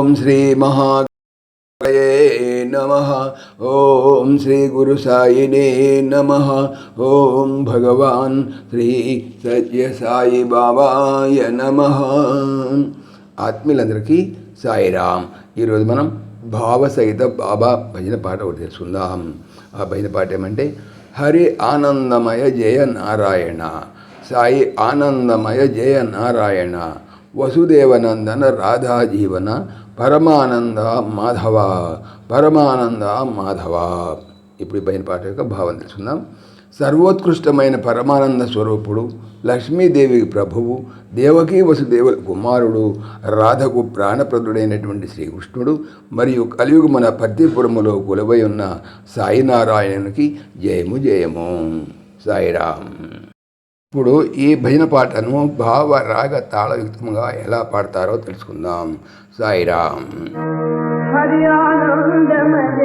ఓం శ్రీ మహా నమ. ఓం శ్రీ గురు సాయినే నమ. ఓం భగవాన్ శ్రీ సత్య సాయి బాబాయ నమ. ఆత్మీయులందరికీ సాయిరామ్. ఈరోజు మనం భావసహిత బాబా భజన పాట ఒకటి తెలుసుకుందాం. ఆ భజన పాట ఏమంటే హరి ఆనందమయ జయ నారాయణ. సాయి ఆనందమయ జయ నారాయణ. వసుదేవనందన రాధా జీవన పరమానంద మాధవ పరమానంద మాధవ. ఇప్పుడు పైన పాట యొక్క భావం తెలుసుకుందాం. సర్వోత్కృష్టమైన పరమానంద స్వరూపుడు లక్ష్మీదేవికి ప్రభువు దేవకీ వసుదేవుల కుమారుడు రాధకు ప్రాణప్రదుడైనటువంటి శ్రీకృష్ణుడు మరియు కలియుగమన పత్తిపురములో కొలువై ఉన్న సాయినారాయణునికి జయము జయము. సాయిరామ్. ఇప్పుడు ఈ భజన పాటను భావ రాగ తాళయుక్తంగా ఎలా పాడతారో తెలుసుకుందాం. సాయిరామ్. హరి ఆనందమయ